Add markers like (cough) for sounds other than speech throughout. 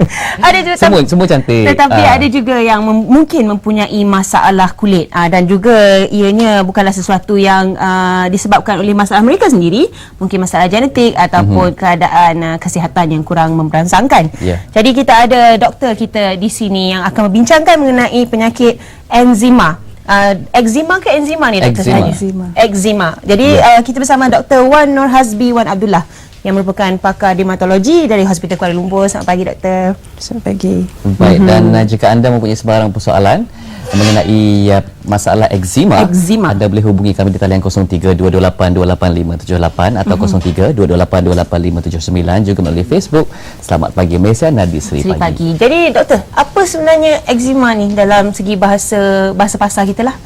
(laughs) ada juga semua semua cantik. Tetapi Ah. ada juga yang mem- mungkin mempunyai masalah kulit uh, dan juga ianya bukanlah sesuatu yang uh, disebabkan oleh masalah mereka sendiri, mungkin masalah genetik ataupun mm-hmm. keadaan uh, kesihatan yang kurang memberansangkan. Ya. Jadi kita ada doktor kita di sini yang akan membincangkan mengenai penyakit eczema. Uh, eczema ke enzima ni doktor Eczema. sebenarnya? Eczema. Eczema. Jadi Ya. uh, kita bersama Dr. Wan Nur Hazbi Wan Abdullah yang merupakan pakar dermatologi dari Hospital Kuala Lumpur. Selamat pagi doktor. Selamat pagi. Baik dan uh, jika anda mempunyai sebarang persoalan mengenai uh, masalah eczema, Eczema. anda boleh hubungi kami di talian 03-228-28578 atau Mhm. 03-228-28579 juga melalui Facebook. Selamat pagi Malaysia Nadi Seri, Seri pagi. Jadi doktor, apa sebenarnya eczema ni dalam segi bahasa bahasa pasar kita lah?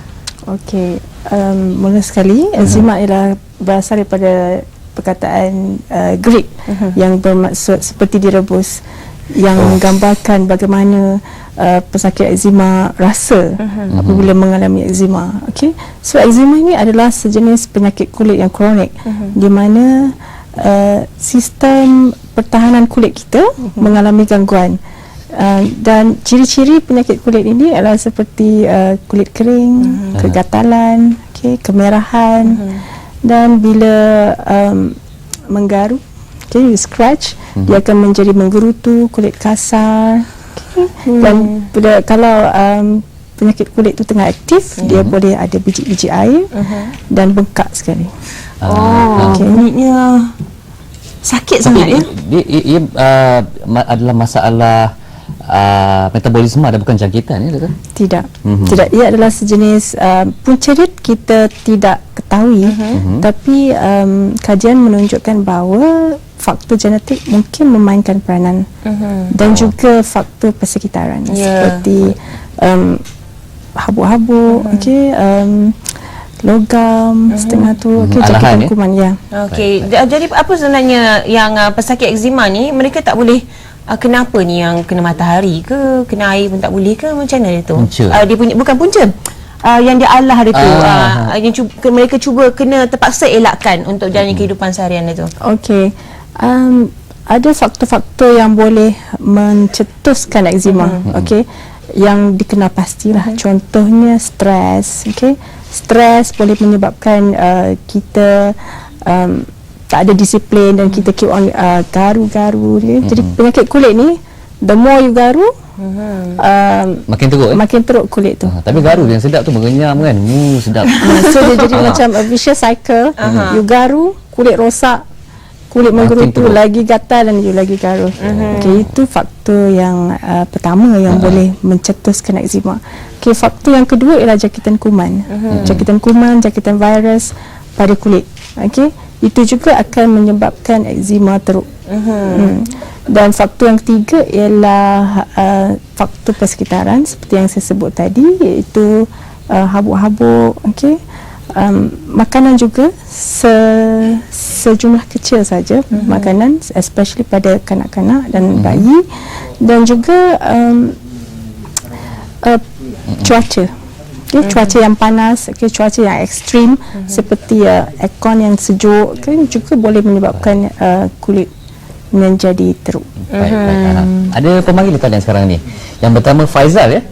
Okey, um, mula sekali eczema ialah berasal daripada perkataan uh, Greek yang bermaksud seperti direbus yang menggambarkan bagaimana uh, pesakit eczema rasa apabila mengalami eczema. Okey. So eczema ini adalah sejenis penyakit kulit yang kronik di mana uh, sistem pertahanan kulit kita mengalami gangguan. Uh, dan ciri-ciri penyakit kulit ini adalah seperti uh, kulit kering, Mhm. kegatalan, okay, kemerahan dan bila um, menggaru, okay, you scratch, dia akan menjadi menggerutu, kulit kasar. Okay. Dan bila kalau um, penyakit kulit itu tengah aktif, dia boleh ada biji-biji air dan bengkak sekali. Oh, Okey. bunyinya sakit Tapi sangat ya. dia, ia, ia uh, ma- adalah masalah uh, metabolisme ada bukan jangkitan ya doktor? Tidak. Mhm. Mm-hmm. Tidak. Ia adalah sejenis uh, punca dia kita tidak ketahui mm-hmm. tapi um, kajian menunjukkan bahawa faktor genetik mungkin memainkan peranan Mhm. dan juga faktor persekitaran Ya. seperti um, habuk-habuk, mm-hmm. okey, um, logam mm-hmm. setengah tu, okey, Mhm. jangkitan ya? kuman ya. Okey, ja- jadi apa sebenarnya yang uh, pesakit eczema ni mereka tak boleh uh, kenapa ni yang kena matahari ke, kena air pun tak boleh ke macam mana dia tu? Punca. Uh, dia punya bukan punca. Uh, yang dia alah dia tu Ah. uh, yang cuba, mereka cuba kena terpaksa elakkan untuk jalani kehidupan seharian dia tu. Okey. Um, ada faktor-faktor yang boleh mencetuskan eczema. Mm-hmm. Okey. Yang dikenal pastilah. Mm-hmm. Contohnya stres. Okey. Stres boleh menyebabkan uh, kita um, tak ada disiplin dan kita keep on uh, garu-garu. Mm-hmm. Jadi penyakit kulit ni, the more you garu, mm-hmm. um, Makin teruk eh? makin teruk kulit tu. Ah, tapi garu yang sedap tu mengenyam kan. Mu sedap. Uh, (laughs) so dia jadi macam a vicious cycle. Uh-huh. You garu, kulit rosak, kulit menggerutu, teruk. lagi gatal dan you lagi garu. Uh-huh. Okay, itu faktor yang uh, pertama yang uh-huh. boleh mencetuskan eczema. Okay, faktor yang kedua ialah jangkitan kuman. Uh-huh. Jangkitan kuman, jangkitan virus pada kulit. Okay, itu juga akan menyebabkan eczema teruk. Uh-huh. Hmm. Dan faktor yang ketiga ialah uh, faktor persekitaran seperti yang saya sebut tadi iaitu uh, habuk-habuk, okey. Um, makanan juga se, sejumlah kecil saja mm-hmm. makanan especially pada kanak-kanak dan mm-hmm. bayi dan juga um, uh, cuaca okay, mm-hmm. cuaca yang panas okay, cuaca yang ekstrim mm-hmm. seperti uh, aircon yang sejuk kan juga boleh menyebabkan uh, kulit menjadi teruk Baik, baik. Ah, Ada pemanggil di talian sekarang ni. Yang pertama Faizal ya.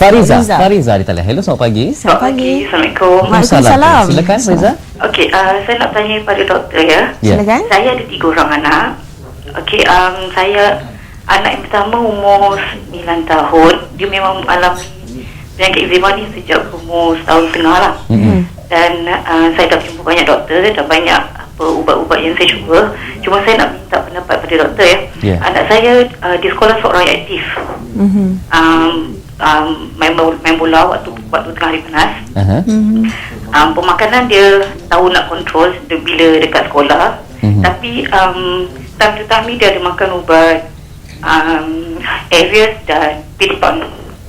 Fariza. Fariza. Fariza di talian. Hello, selamat pagi. Selamat pagi. Assalamualaikum. Waalaikumsalam. Silakan Fariza. Okey, uh, saya nak tanya pada doktor ya. Ya. Silakan. Saya ada tiga orang anak. Okey, um, saya anak yang pertama umur 9 tahun. Dia memang mengalami penyakit eczema ni sejak umur setahun setengah lah. Mhm. Dan uh, saya dah jumpa banyak doktor dan banyak apa ubat-ubat yang saya cuba. Cuma saya nak minta pendapat pada doktor ya. Ya. Anak saya uh, di sekolah seorang yang aktif. mm-hmm. Um, um, main, bola- main bola waktu waktu tengah hari panas. Aha. Mm-hmm. um, pemakanan dia tahu nak kontrol dia bila dekat sekolah Mhm. tapi um, time to time dia ada makan ubat um, Aries dan Piriton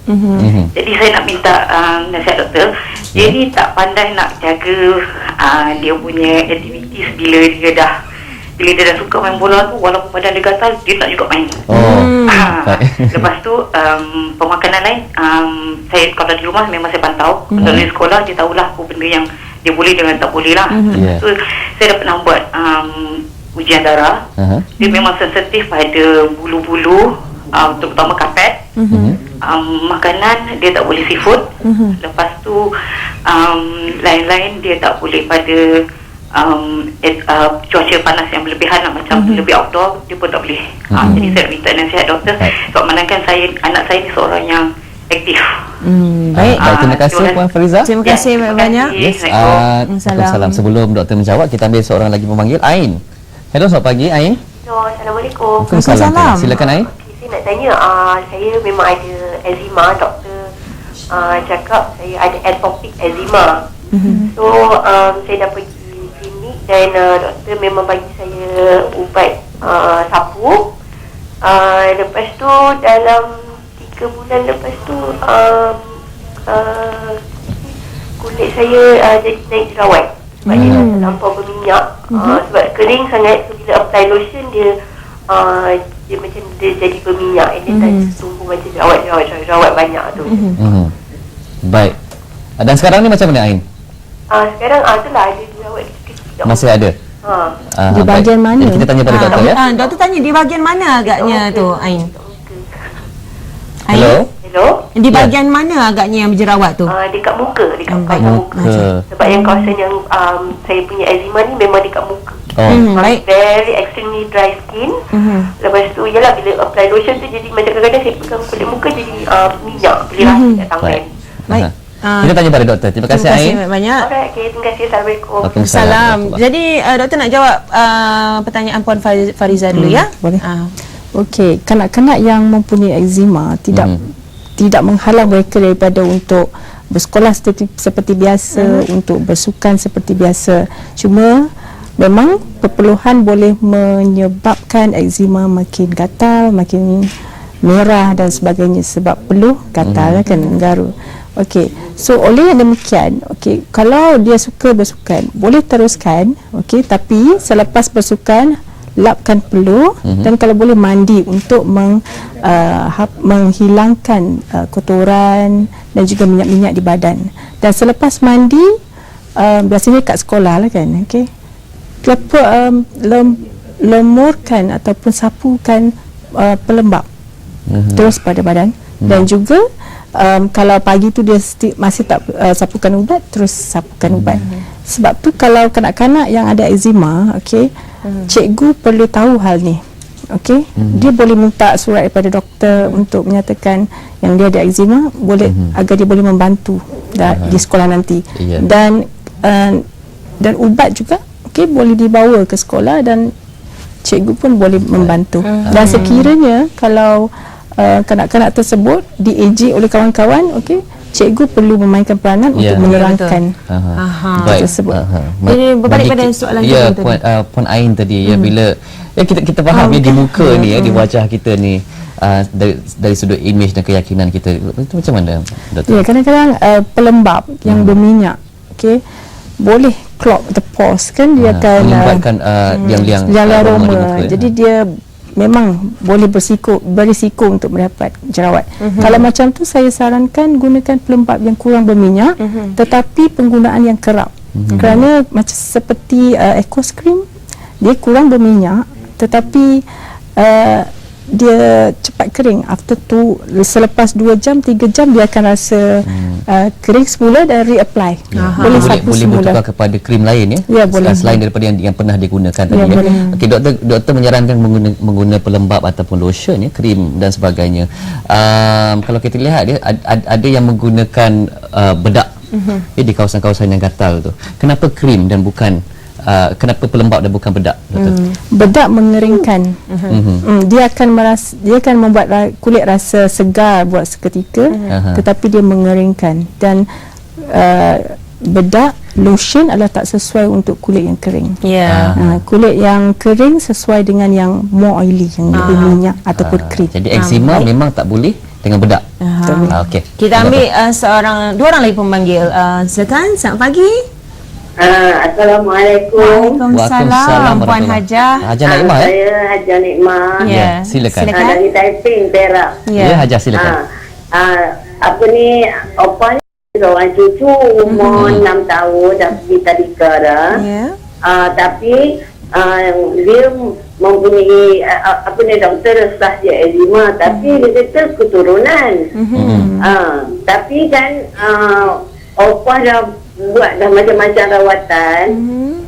Mm-hmm. Mhm. jadi saya nak minta um, nasihat doktor dia Ya. ni tak pandai nak jaga uh, dia punya aktivitis bila dia dah bila dia dah suka main bola tu walaupun badan dia gatal dia nak juga main Oh. (laughs) Baik. lepas tu um, pemakanan lain um, saya kalau di rumah memang saya pantau Mhm. kalau di sekolah dia tahulah apa benda yang dia boleh dengan tak boleh lah Yeah. so saya dah pernah buat um, ujian darah. Aha. Dia memang sensitif pada bulu-bulu, um, terutama kapet. Mhm. Um, makanan dia tak boleh seafood. Lepas tu um, lain-lain dia tak boleh pada um, et, uh, cuaca panas yang berlebihan lah, macam lebih outdoor dia pun tak boleh. Uh, Mhm. jadi saya minta nasihat doktor. Baik. Sebab manakala saya anak saya ni seorang yang aktif. Hmm, baik. Ah, baik, terima Ah, kasih Puan Fariza. Terima Ya, kasih terima banyak. Yes, Assalamualaikum. uh. Waalaikumsalam. Sebelum doktor menjawab, kita ambil seorang lagi pemanggil, Ain. Hello, selamat pagi, Ain. Hello, Assalamualaikum. Waalaikumsalam. Silakan, Ain. Nak tanya, uh, saya memang ada eczema. Doktor uh, cakap saya ada atopic eczema. So, um, saya dah pergi klinik dan uh, doktor memang bagi saya ubat uh, sapu. Uh, lepas tu, dalam 3 bulan lepas tu, um, uh, kulit saya uh, jadi naik jerawat. Sebab dia dah terlampau berminyak. Uh, sebab kering sangat, so bila apply lotion dia uh, dia macam dia jadi berminyak. And then mm tumbuh macam jerawat, jerawat, jerawat, jerawat banyak tu. Mhm. Baik. Ah, Dan sekarang ni macam mana, Ain? Uh, sekarang ah itulah ada jerawat kecil-kecil. Masih ada? Ha. Ah, Di baik. bahagian mana? Jadi kita tanya pada Ah, doktor ya. ah, doktor tanya di bahagian mana agaknya tu, Ain? Ain? Hello. Hello? Di Ya. bahagian mana agaknya yang berjerawat tu? Uh, dekat muka, dekat Hmm, muka. muka. Sebab yang kawasan yang um, saya punya eczema ni memang dekat muka. Oh. Hmm, Uh, baik. Very extremely dry skin. Mhm. Lepas tu, yelah bila apply lotion tu jadi macam kadang-kadang saya pegang kulit muka jadi uh, minyak. Boleh rasa kat tangan. Baik. Baik. Ah. Kita tanya pada doktor. Terima kasih, Terima kasih Ain. banyak. Alright, okay. Terima kasih. Assalamualaikum. Waalaikumsalam. Salam. Jadi uh, doktor nak jawab uh, pertanyaan Puan Fariz- Fariza dulu Hmm, ya. boleh. Ah. Okey, kanak-kanak yang mempunyai eczema tidak Mhm. tidak menghalang mereka daripada untuk bersekolah seperti, seperti biasa, untuk bersukan seperti biasa. Cuma memang perpeluhan boleh menyebabkan eczema makin gatal, makin merah dan sebagainya sebab peluh gatal kan garu. Okey. So oleh yang demikian, okey, kalau dia suka bersukan, boleh teruskan, okey, tapi selepas bersukan lapkan peluh mm-hmm. dan kalau boleh mandi untuk meng, uh, hap, menghilangkan uh, kotoran dan juga minyak-minyak di badan. Dan selepas mandi uh, biasanya kat sekolah lah kan, okey. Lepa, um, lem, lemurkan ataupun sapukan uh, pelembab. Mhm. terus pada badan. Dan juga um, kalau pagi tu dia sti- masih tak uh, sapukan ubat terus sapukan ubat. Sebab tu kalau kanak-kanak yang ada eczema okey cikgu perlu tahu hal ni okey dia boleh minta surat daripada doktor untuk menyatakan yang dia ada eczema boleh agar dia boleh membantu da- di sekolah nanti. Ya. dan uh, dan ubat juga okey boleh dibawa ke sekolah dan cikgu pun boleh membantu dan sekiranya kalau uh, kanak-kanak tersebut diejek oleh kawan-kawan okey cikgu perlu memainkan peranan Ya. untuk menerangkan Aha. Aha. Baik. Tersebut. Aha. Jadi, berbalik pada soalan ya, puan, uh, puan Ain tadi ya bila ya kita kita faham Ah, ya di muka ni ya di wajah kita ni uh, dari dari sudut image dan keyakinan kita itu macam mana doktor? Ya, kadang-kadang uh, pelembab yang berminyak, okey, boleh clog the pores kan dia Ah, akan uh, menyebabkan uh, liang-liang liang aroma aroma. di muka. Jadi dia memang boleh bersiko berisiko untuk mendapat jerawat. Kalau macam tu saya sarankan gunakan pelembab yang kurang berminyak tetapi penggunaan yang kerap. Kerana macam seperti uh, Ecos cream dia kurang berminyak tetapi uh, dia cepat kering after tu selepas 2 jam 3 jam dia akan rasa uh, kering semula dan reapply Ya. boleh boleh boleh semula bertukar kepada krim lain ya. Ya, boleh. Selain daripada yang yang pernah digunakan tadi Ya, ya. boleh. Okey doktor doktor menyarankan mengguna mengguna pelembab ataupun lotion ya, krim dan sebagainya. Um, kalau kita lihat ya ad, ad, ada yang menggunakan uh, bedak Mhm. ya, di kawasan-kawasan yang gatal tu. Kenapa krim dan bukan uh, kenapa pelembab dan bukan bedak doktor? Hmm. bedak mengeringkan Mhm. Hmm, dia akan meras dia akan membuat ra- kulit rasa segar buat seketika Aha. tetapi dia mengeringkan dan uh, bedak lotion adalah tak sesuai untuk kulit yang kering. Ya. Uh, kulit yang kering sesuai dengan yang more oily yang lebih minyak ataupun Ah, krim. Jadi eczema memang tak boleh dengan bedak. Aha. Ah, okey. Kita ambil uh, seorang dua orang lagi pemanggil. Uh, silakan, selamat pagi. Uh, Assalamualaikum. Waalaikumsalam Puan. Hajah. Hajah Naimah ya. Saya Haja Nikmah. Ya, Ya, silakan. Uh, dari Taiping, Perak. Ya, Ya. Hajah silakan. Ah, ah, apa ni, opa ni seorang cucu umur Mhm. enam tahun dah pergi tadika dah. Ya. Ah, tapi uh, dia mempunyai uh, apa ni doktor resah dia eczema tapi dia kata keturunan. Uh, tapi kan uh, opah dah buat dah macam-macam rawatan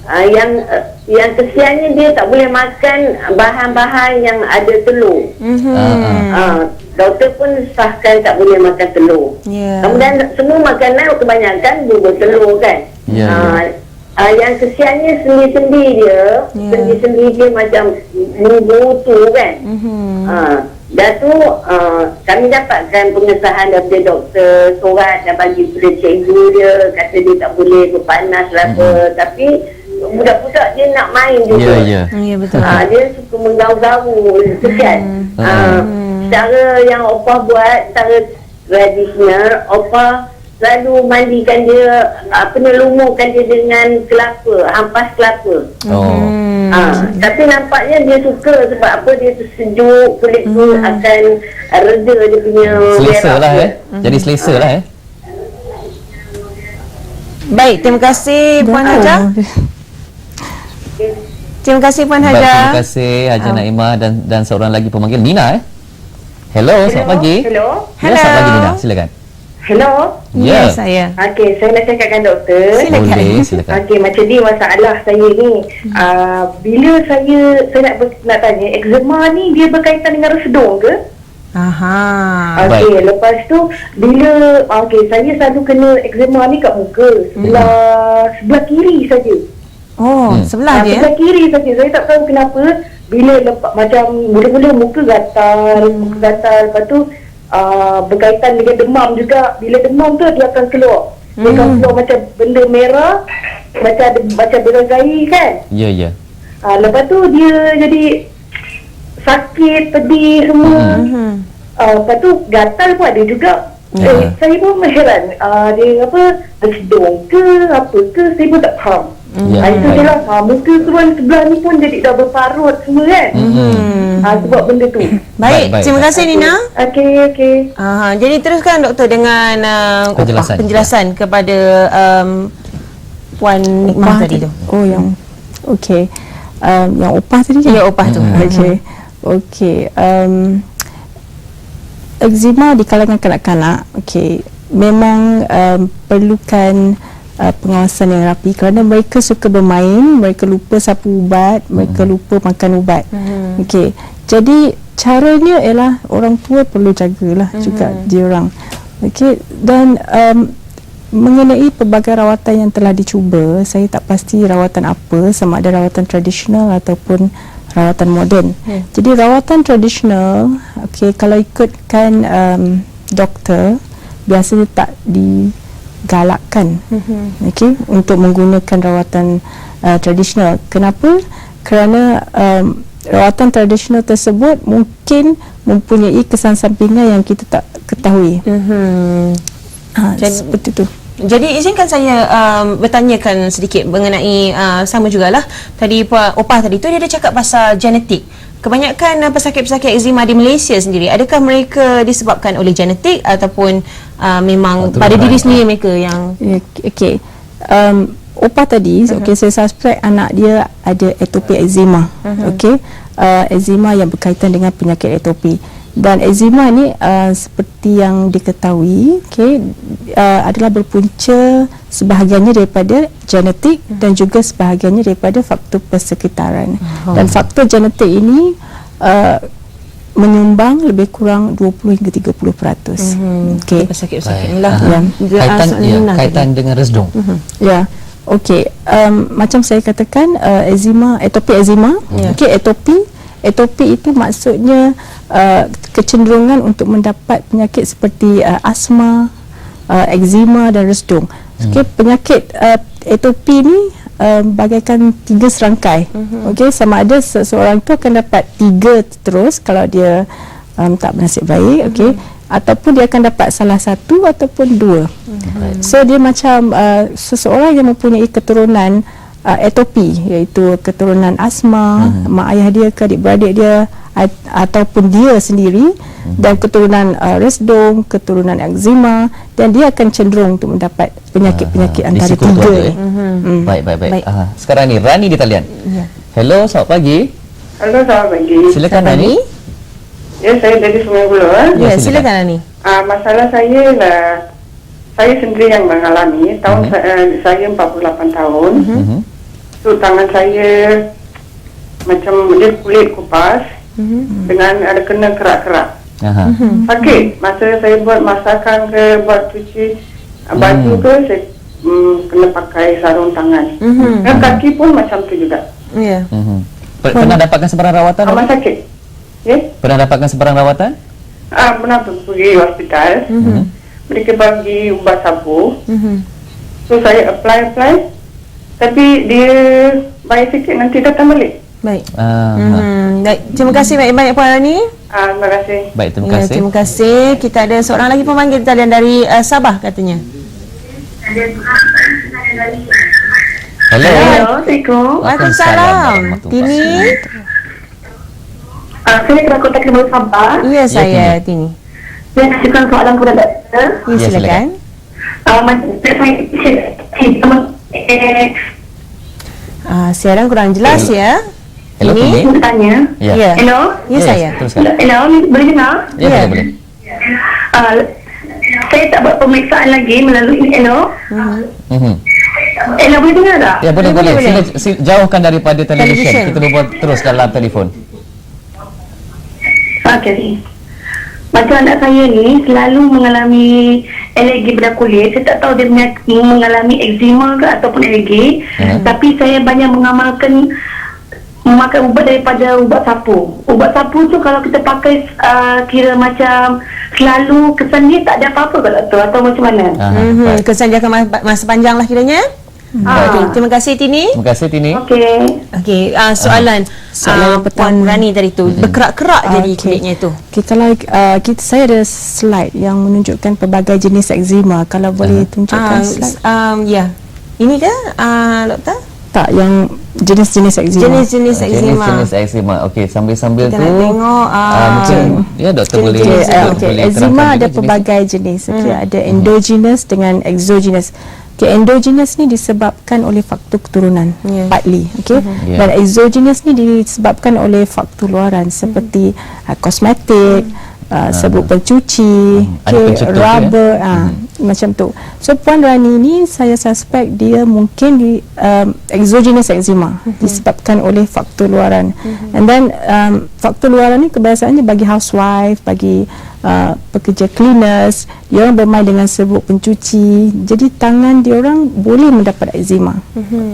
uh, yang uh, yang kesiannya dia tak boleh makan bahan-bahan yang ada telur. Mhm. Ah, ah. Ah, doktor pun sahkan tak boleh makan telur. Ya. Kemudian semua makanan kebanyakan bubur telur kan. Ya, Ah, ah, yang kesiannya sendi-sendi dia, Ya. sendi-sendi dia macam menggerutu kan. Mhm. Ah, dah tu ah, kami dapatkan pengesahan daripada doktor surat dan bagi pada cikgu dia kata dia tak boleh berpanas lah apa. Tapi budak-budak dia nak main juga. Ya, ya. Ya betul. Ah, dia suka menggau-gau itu kan. Ah, cara yang opah buat secara tradisional, opah selalu mandikan dia apa ni lumurkan dia dengan kelapa, ampas kelapa. Oh. Ah, tapi nampaknya dia suka sebab apa dia tu sejuk, kulit tu akan ah, reda dia punya Selesa lah dia. eh. Jadi selesa lah eh. Baik, terima kasih Puan Haja. oh, Terima kasih Puan Baik, Haja. terima kasih Haja Naimah dan dan seorang lagi pemanggil Nina eh. Hello, selamat pagi. Hello. Ya, selamat pagi Nina, silakan. Hello. Ya, Ya. saya. Okey, saya nak cakapkan doktor. Boleh, silakan. Okey, macam ni masalah saya ni. Uh, bila saya saya nak ber, nak tanya, eczema ni dia berkaitan dengan resedung ke? Aha. Okey, lepas tu bila okey, saya selalu kena eczema ni kat muka, sebelah sebelah kiri saja. Oh, Hmm. sebelah Ah, dia. Sebelah kiri saja. Saya tak tahu kenapa bila lepas macam mula-mula muka gatal, muka gatal lepas tu uh, berkaitan dengan demam juga. Bila demam tu dia akan keluar. Dia akan keluar macam benda merah, macam ada macam beras air kan. Ya, ya. Uh, lepas tu dia jadi sakit, pedih semua. Mhm. Uh, lepas tu gatal pun ada juga. Ya. Eh, saya pun heran. Uh, dia apa, bersedung ke apa ke, saya pun tak faham. Ya, Ha, itu je lah. Ha, muka turun sebelah ni pun jadi dah berparut semua kan. Hmm. Ha, sebab benda tu. Baik, Baik, baik. terima kasih Nina. Okey, okey. Aha, jadi teruskan doktor dengan uh, Penjelasan. penjelasan kepada um, Puan Nikmah tadi tu. Oh yang okey. Um, yang opah tadi kan? Ya, opah tu. Okey. Okey. Um, eczema di kalangan kanak-kanak, okey, memang um, perlukan uh, pengawasan yang rapi kerana mereka suka bermain, mereka lupa sapu ubat, mereka lupa makan ubat. Okey. Jadi caranya ialah orang tua perlu jagalah juga diorang. Okey dan um, mengenai pelbagai rawatan yang telah dicuba, saya tak pasti rawatan apa, sama ada rawatan tradisional ataupun rawatan moden. Hmm. Jadi rawatan tradisional, okey kalau ikutkan um, doktor, biasanya tak digalakkan. Hmm. Okey untuk menggunakan rawatan uh, tradisional. Kenapa? Kerana um, rawatan tradisional tersebut mungkin mempunyai kesan sampingan yang kita tak ketahui. Mhm. Ha, Jadi- seperti itu. Jadi izinkan saya um, bertanyakan sedikit mengenai uh, sama jugalah tadi Puan Opah tadi tu dia ada cakap pasal genetik. Kebanyakan uh, pesakit-pesakit eczema di Malaysia sendiri adakah mereka disebabkan oleh genetik ataupun uh, memang Atau pada diri sendiri mereka yang Ya, Okey. Um, Opah tadi, uh-huh. okey saya suspek anak dia ada atopic eczema. Uh-huh. Okey. Uh, eczema yang berkaitan dengan penyakit atopi. Dan eczema ni uh, seperti yang diketahui, okey, uh, adalah berpunca sebahagiannya daripada genetik uh-huh. dan juga sebahagiannya daripada faktor persekitaran. Uh-huh. Dan faktor genetik ini uh, menyumbang lebih kurang 20 hingga 30%. Uh-huh. Okey. pesakit-pesakit Baik. ni lah. Aha. Yang Kaitan ya, kaitan tadi. dengan resdung. Ya. Okey. Um, macam saya katakan uh, eczema, atopic eczema. Ya. Okey, atopi. Atopi itu maksudnya uh, kecenderungan untuk mendapat penyakit seperti uh, asma, uh, eczema dan resdung. Okey, penyakit uh, atopi ni uh, bagaikan tiga serangkai. Okey, sama ada seseorang itu akan dapat tiga terus kalau dia um, tak bernasib baik, okey, ataupun dia akan dapat salah satu ataupun dua. So dia macam uh, seseorang yang mempunyai keturunan uh, atopi iaitu keturunan asma, mak ayah dia ke adik-beradik dia ataupun dia sendiri dan keturunan uh, resdom, keturunan eczema dan dia akan cenderung untuk mendapat penyakit-penyakit Ah, antara risiko tu tiga ada, eh? Baik, baik, baik. Baik. Ah, sekarang ni Rani di talian. Hello, selamat pagi. Halo, selamat pagi. Silakan Rani. Ya, saya dari Sungai Buloh. Eh. Ya, Ya, silakan. silakan Ani. Ah, masalah saya lah, saya sendiri yang mengalami. Tahun Mhm. saya, saya 48 tahun. Mhm. So, tangan saya macam dia kulit kupas dengan ada kena kerak-kerak. Aha. Sakit. Masa saya buat masakan ke, buat cuci ah, baju Hmm. ke, saya mm, kena pakai sarung tangan. Mhm. Dan kaki pun macam tu juga. Ya. Mhm. Per- Pernah dapatkan sebarang rawatan? Amat sakit. Ya? Pernah dapatkan sebarang rawatan? Ah, pernah pergi hospital. Mhm. Mereka bagi ubat sabu. Mhm. So saya apply apply tapi dia baik sikit nanti datang balik. Baik. Ah, Mhm. Baik, terima kasih banyak-banyak Puan Rani. Ah terima kasih. Baik, terima Ya, kasih. terima kasih. Kita ada seorang lagi pemanggil talian dari uh, Sabah katanya. Hello. Assalamualaikum. Waalaikumsalam. Tini. Uh, saya Kerakutan Kerabat Sabah. Ya, saya Tini. Saya nak ajukan soalan kepada doktor. Ya, Ya, silakan. Uh, saya saya eh, Ah, siaran kurang jelas ya. Hello. Tini. saya bertanya. Ya. Ya. Hello? Ya, saya. Teruskan. Hello, boleh dengar? Ya, Ya. boleh, boleh. Uh, saya tak buat pemeriksaan lagi melalui Hello. Mhm. Hello, boleh dengar tak? Ya, boleh, boleh. boleh. Sila, sila jauhkan daripada televisyen. Televisyen. Kita berbual terus dalam telefon. Okey. Macam anak saya ni selalu mengalami alergi pada kulit. Saya tak tahu dia mengalami eczema ke ataupun alergi. Hmm. Tapi saya banyak mengamalkan memakai ubat daripada ubat sapu. Ubat sapu tu kalau kita pakai uh, kira macam selalu kesan dia tak ada apa-apa ke doktor atau macam mana? Aha, Mhm. baik. Kesan jangka ma- masa panjang lah kiranya. Ah. Okey, terima kasih Tini. Terima kasih, Tini. Okey. Okey, uh, soalan Soalan ah, yang Puan pertama. Rani tadi tu berkerak-kerak jadi kulitnya tu. Okay, kalau uh, kita saya ada slide yang menunjukkan pelbagai jenis eczema. Kalau boleh tunjukkan Ah, slide. um, ya. Ini ke ah, doktor? Tak yang jenis-jenis eczema. Jenis-jenis eczema. Jenis-jenis eczema. Okey, sambil-sambil Kita tu. nak tengok, ah, ah, mungkin ya doktor boleh jenis-jenis Okay, uh, boleh okay. terangkan eczema ada jenis- pelbagai jenis. Okay, Hmm. ada endogenous dengan exogenous. Okay, endogenous ni disebabkan oleh faktor keturunan, Ya. partly. Okay, Ya. dan exogenous ni disebabkan oleh faktor luaran seperti uh, kosmetik, uh, sabuk pencuci, Hmm. Ada okay, rubber, ya? ah, macam tu. So Puan Rani ni saya suspect dia mungkin di um, exogenous eczema disebabkan oleh faktor luaran. And then um, faktor luaran ni kebiasaannya bagi housewife, bagi uh, pekerja cleaners, dia orang bermain dengan serbuk pencuci. Jadi tangan dia orang boleh mendapat eczema.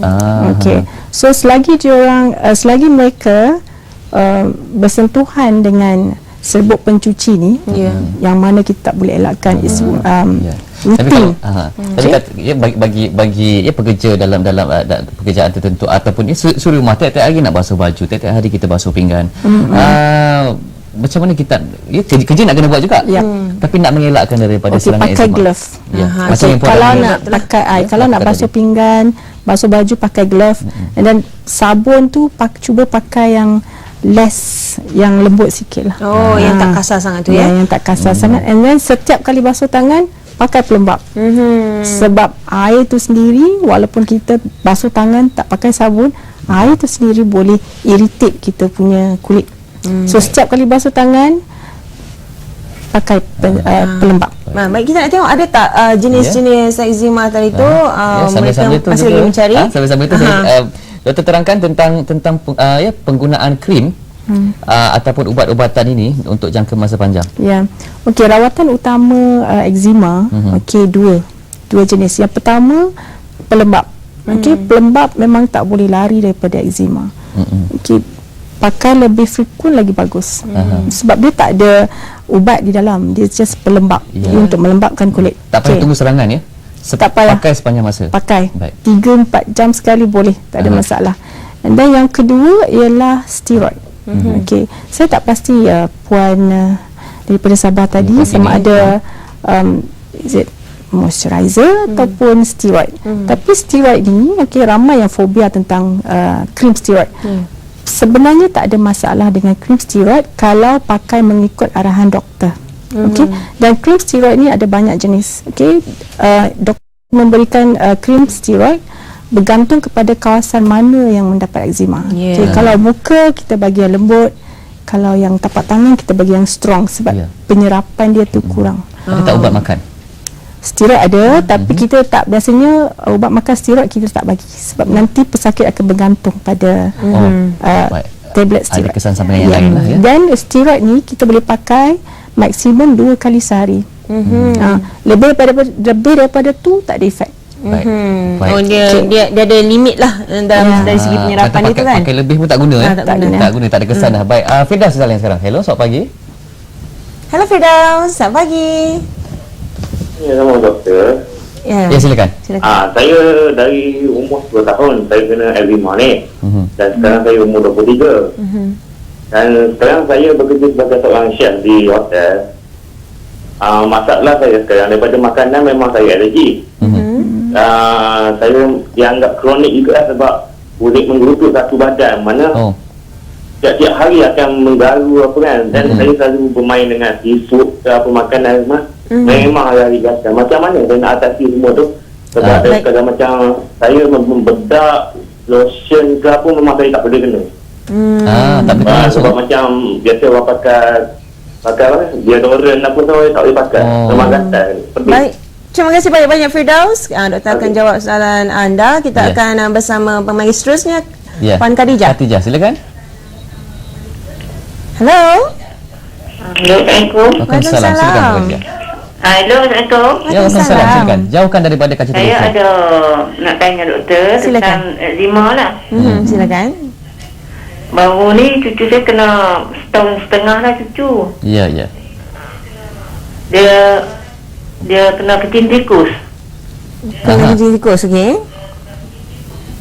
Ah, Okey. So selagi dia orang uh, selagi mereka uh, bersentuhan dengan serbuk pencuci ni Ya. yang mana kita tak boleh elakkan is um, Ya. Tapi kalau aha, tapi kat, ya, bagi bagi bagi ya pekerja dalam dalam uh, da, pekerjaan tertentu ataupun ya su- suri rumah tiap-tiap hari nak basuh baju, tiap-tiap hari kita basuh pinggan. Ah, macam mana kita ya kerja, kerja nak kena buat juga. Ya. Tapi nak mengelakkan daripada Okey, serangan pakai eczema. glove. Ya. Aha. Macam Okay, yang kalau nak pakai ai, Ya, kalau nak pakai basuh tadi. pinggan, basuh baju pakai glove and then sabun tu pak, cuba pakai yang less yang lembut sikit lah. Oh, yang tak Ah. kasar sangat tu Ya, ya. yang tak kasar sangat and then setiap kali basuh tangan pakai pelembab. Mhm. Sebab air tu sendiri walaupun kita basuh tangan tak pakai sabun, air tu sendiri boleh irritate kita punya kulit. So setiap kali basuh tangan pakai pe, uh, pelembab. Ha, baik kita nak tengok ada tak uh, jenis-jenis eczema tadi tu ya, uh, mereka sambil-sambil tu masih juga, lagi mencari. ah, sambil-sambil tu saya, Aha. uh, doktor terangkan tentang tentang uh, ya penggunaan krim Hmm. uh, ataupun ubat-ubatan ini untuk jangka masa panjang. Ya. Okey, rawatan utama uh, eczema, Mhm. okey dua. Dua jenis. Yang pertama pelembab. Okey, pelembab memang tak boleh lari daripada eczema. Mm-mm. Okey, pakai lebih frequent lagi bagus. Sebab dia tak ada ubat di dalam. Dia just pelembab. Ya. Dia untuk melembabkan kulit. Tak payah Okey. tunggu serangan ya. Sep- Tak payah. Pakai sepanjang masa. pakai Baik. 3 4 jam sekali boleh tak ada Aha. masalah and then yang kedua ialah steroid mm-hmm. okey saya tak pasti uh, puan uh, daripada Sabah tadi Puan sama Tini. ada um, is it moisturizer hmm. ataupun steroid hmm. tapi steroid ni okey ramai yang fobia tentang uh, krim steroid hmm. sebenarnya tak ada masalah dengan krim steroid kalau pakai mengikut arahan doktor. Okey. Dan krim steroid ni ada banyak jenis. Okey. Uh, doktor memberikan uh, krim steroid bergantung kepada kawasan mana yang mendapat eczema. Yeah. Okey, kalau muka kita bagi yang lembut, kalau yang tapak tangan kita bagi yang strong sebab Yeah. penyerapan dia tu kurang. Ada tak ubat makan? Steroid ada tapi kita tak biasanya uh, ubat makan steroid kita tak bagi sebab nanti pesakit akan bergantung pada Oh, uh, baik. tablet Ada steroid. kesan sama yang lain lah ya. Dan steroid ni kita boleh pakai maksimum dua kali sehari. Mm-hmm. Ha, lebih daripada lebih daripada tu tak ada efek. Baik. Hmm. Baik. Oh dia, dia dia ada limit lah eh, dalam Ya. dari segi Ah, penyerapan kata dia tu pakai, kan. Pakai lebih pun tak guna Ah, ya. tak guna. Tak guna, tak ada kesan dah. Baik. Uh, Firdaus sekarang. Hello, selamat pagi. Hello Firdaus, selamat pagi. Ya, sama doktor. Ya. Ya, silakan. Silakan. Ah, saya dari umur 10 tahun saya kena eczema ni. Mhm. Dan sekarang saya umur 23. Dan sekarang saya bekerja sebagai seorang chef di hotel. Ah, masalah saya sekarang daripada makanan memang saya alergi. Mhm. Ah, saya dianggap kronik juga lah sebab kulit menggerutu satu badan mana Oh. tiap-tiap hari akan menggaru apa kan dan Mhm. saya selalu bermain dengan seafood ke apa makanan semua memang hari-hari gatal macam mana saya nak atasi semua tu sebab Ah. ada Baik. kadang macam saya mem- membedak lotion ke apa memang saya tak boleh kena Hmm. Ah, tak boleh Ah, masuk. sebab macam biasa orang pakai pakai apa deodorant apa tu saya tak boleh pakai Oh. memang gatal pedih Baik. Terima kasih banyak-banyak Firdaus. Ah, doktor akan jawab soalan anda. Kita Ya. akan ah, bersama pemanggil seterusnya. Ya. Puan Khadijah. Khadijah, silakan. Hello. Hello, Assalamualaikum. Waalaikumsalam. Silakan. Khadijah. Hello, Assalamualaikum. Ya, Waalaikumsalam. Silakan. Jauhkan daripada kaca Saya telefon. ada nak tanya doktor Silakan. tentang eczema lah. Hmm, silakan. Baru ni cucu saya kena setahun setengah lah cucu. Ya, ya. Dia dia kena kecil tikus. Kena gigi tikus, okey.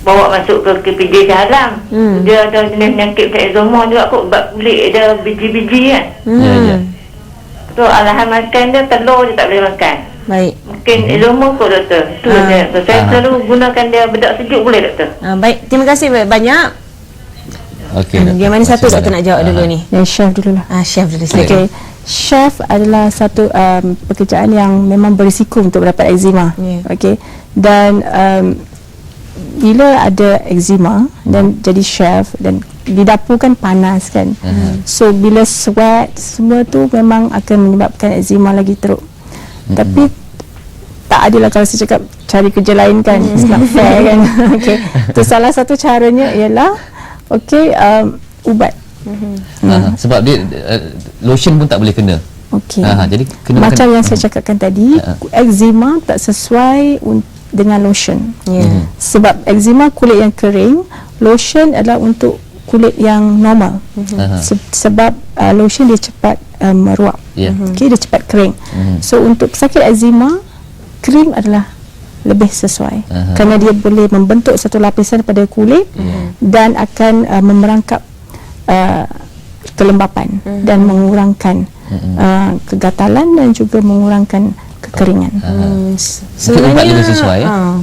Bawa masuk ke KPJ Jalan. Hmm. Dia ada jenis penyakit macam eczema juga kot. Sebab kulit dia biji-biji kan. Hmm. Ya, ya. So alahan makan dia telur je tak boleh makan. Baik. Mungkin eczema kot doktor. Tu Ah. dia. So, saya Ah. selalu gunakan dia bedak sejuk boleh doktor? Ah, baik. Terima kasih banyak. Okey. Hmm, Yang mana satu doktor nak jawab dulu ni? Dan chef dulu lah. Ah, chef dulu Okey. silakan. Chef adalah satu um, pekerjaan yang memang berisiko untuk mendapat eczema. Ya. Okey. Dan um, bila ada eczema dan jadi chef dan di dapur kan panas kan. Mhm. So bila sweat semua tu memang akan menyebabkan eczema lagi teruk. Tapi tak adil lah kalau saya cakap cari kerja lain kan. It's not fair kan. (laughs) Okey. Tu salah satu caranya ialah okey um, ubat. Aha, sebab dia uh, lotion pun tak boleh kena. Okey. Aha, jadi kena Macam kena, yang saya cakapkan tadi, Ha. eczema tak sesuai un- dengan lotion. Ya. Sebab eczema kulit yang kering, lotion adalah untuk kulit yang normal. Aha. Se- sebab uh, lotion dia cepat uh, meruap. Ya. Okey, dia cepat kering. Mhm. So untuk pesakit eczema, krim adalah lebih sesuai Aha. kerana dia boleh membentuk satu lapisan pada kulit dan akan uh, memerangkap uh, kelembapan dan mengurangkan uh, kegatalan dan juga mengurangkan kekeringan. Hmm, Mungkin ubat lebih sesuai, ah.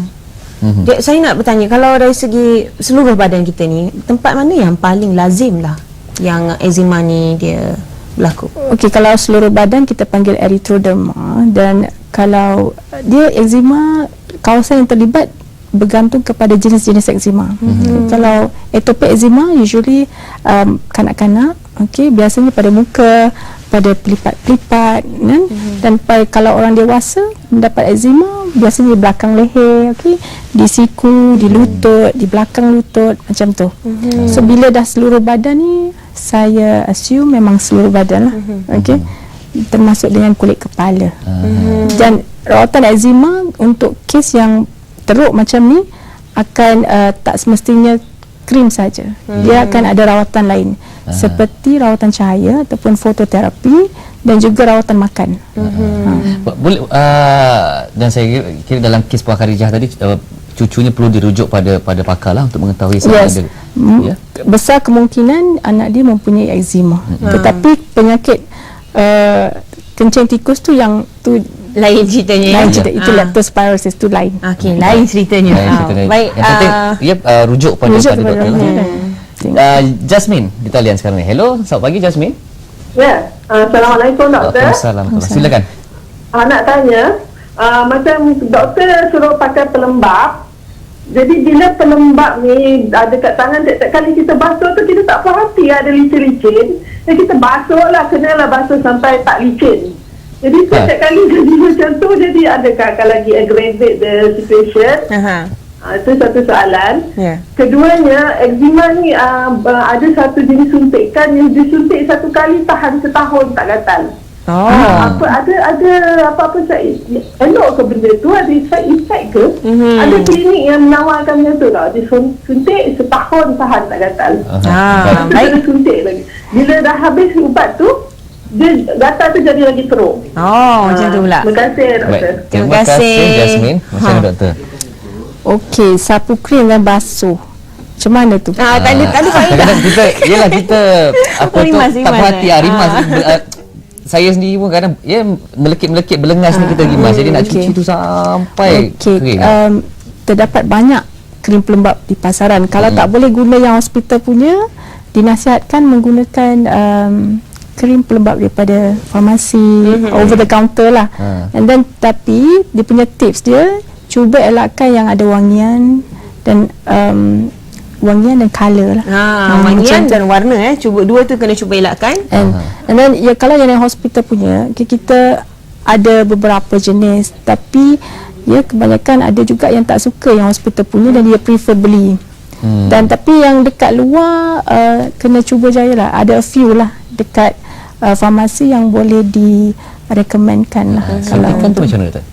Mhm. Dia, saya nak bertanya kalau dari segi seluruh badan kita ni tempat mana yang paling lazim lah yang eczema ni dia berlaku Okey, kalau seluruh badan kita panggil erythroderma dan kalau dia eczema kawasan yang terlibat bergantung kepada jenis-jenis eczema. Mm-hmm. Kalau atopic eczema usually um, kanak-kanak okey biasanya pada muka, pada pelipat-pelipat kan mm-hmm. dan pada, kalau orang dewasa mendapat eczema biasanya di belakang leher okey di siku, di lutut, di belakang lutut macam tu. Mm-hmm. So bila dah seluruh badan ni saya assume memang seluruh badan lah. Mm-hmm. Okey. Termasuk dengan kulit kepala. Aha. Dan rawatan eczema untuk kes yang teruk macam ni akan uh, tak semestinya krim saja. Dia akan ada rawatan lain seperti rawatan cahaya ataupun fototerapi dan juga rawatan makan. Ba- Boleh uh, dan saya kira, kira dalam kes Puan Khadijah tadi uh, cucunya perlu dirujuk pada pada pakar lah untuk mengetahui sama Yes. ada ya. Besar kemungkinan anak dia mempunyai eczema. Tetapi penyakit uh, kencing tikus tu yang tu lain ceritanya lain ya? cerita. Itu Ah. leptospirosis tu lain. Okey, lain ceritanya. Baik, Ah, kita dah- baik. Yang penting ah, ya uh, rujuk pada Rujuk pada doktor doktor. uh, Jasmine di talian sekarang ni. Hello, selamat pagi Jasmine. Ya, uh, Assalamualaikum doktor. Waalaikumsalam. Silakan. Uh, nak tanya, uh, macam doktor suruh pakai pelembab, jadi bila pelembab ni uh, dekat tangan setiap kali kita basuh tu kita tak perhati ada licin-licin. Jadi kita basuh lah, kenalah basuh sampai tak licin. Jadi setiap kali (laughs) jadi macam tu, jadi adakah akan lagi aggravate the situation? Aha. Uh, itu satu soalan. Ya. Keduanya, eczema ni uh, ada satu jenis suntikan yang disuntik satu kali tahan setahun tak gatal. Oh. Ah, apa ada ada apa-apa side elok ke benda tu ada side effect ke Mhm. ada klinik yang menawarkan macam tu tau disuntik setahun tahan tak gatal Ah, baik. kena suntik lagi bila dah habis ubat tu dia gatal tu jadi lagi teruk Oh, macam tu pula. terima kasih doktor Baik. Terima Terima kasih. kasih Jasmine. Macam mana Ha. doktor? Okey, sapu krim dan basuh. Macam mana tu? Ah, tak ada tak ada faedah. Kadang-kadang kita Yelah kita (laughs) Apa tu Rimas, Tak rimas, perhati eh. ah, Rimas Ah. Ber- ah, Saya sendiri pun kadang Ya melekit-melekit Berlengas ni kita rimas Jadi nak cuci okey. tu sampai Okey, kering um, terdapat banyak krim pelembab di pasaran. Kalau Hmm. tak boleh guna yang hospital punya, dinasihatkan menggunakan um, krim pelembab daripada farmasi over the counter lah. Ha. And then tapi dia punya tips dia cuba elakkan yang ada wangian dan um, wangian dan colour lah. Ha, Hmm, wangian macam tu. dan warna eh. Cuba dua tu kena cuba elakkan. And, and then ya kalau yang hospital punya okay, kita ada beberapa jenis tapi ya kebanyakan ada juga yang tak suka yang hospital punya dan dia prefer beli. Hmm. Dan tapi yang dekat luar uh, kena cuba jaya lah. Ada a few lah dekat uh, farmasi yang boleh direkomendkan lah. kalau Suntikan tu macam mana doktor?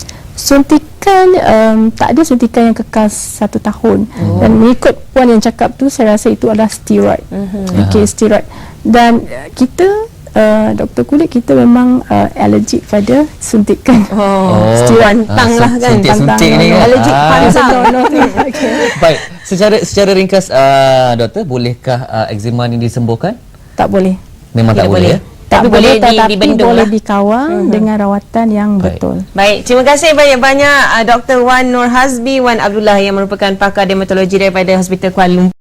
Suntikan um, tak ada suntikan yang kekal satu tahun oh. dan mengikut puan yang cakap tu saya rasa itu adalah steroid. Mm-hmm. Okey steroid dan uh, kita uh, doktor kulit kita memang uh, allergic pada suntikan. (laughs) Oh, steroid pantang Ah, lah sun- kan. Suntik-suntik ni kan Allergic Ah. pantang. no, no, okay. Baik Secara secara ringkas uh, Doktor Bolehkah uh, eczema ni disembuhkan? Tak boleh. Memang tak Tidak boleh, boleh. ya? Tak Tapi boleh di- tetapi dibendung boleh lah. dikawal dengan rawatan yang Baik. betul. Baik, terima kasih banyak-banyak uh, Dr. Wan Nur Hazbi Wan Abdullah yang merupakan pakar dermatologi daripada Hospital Kuala Lumpur.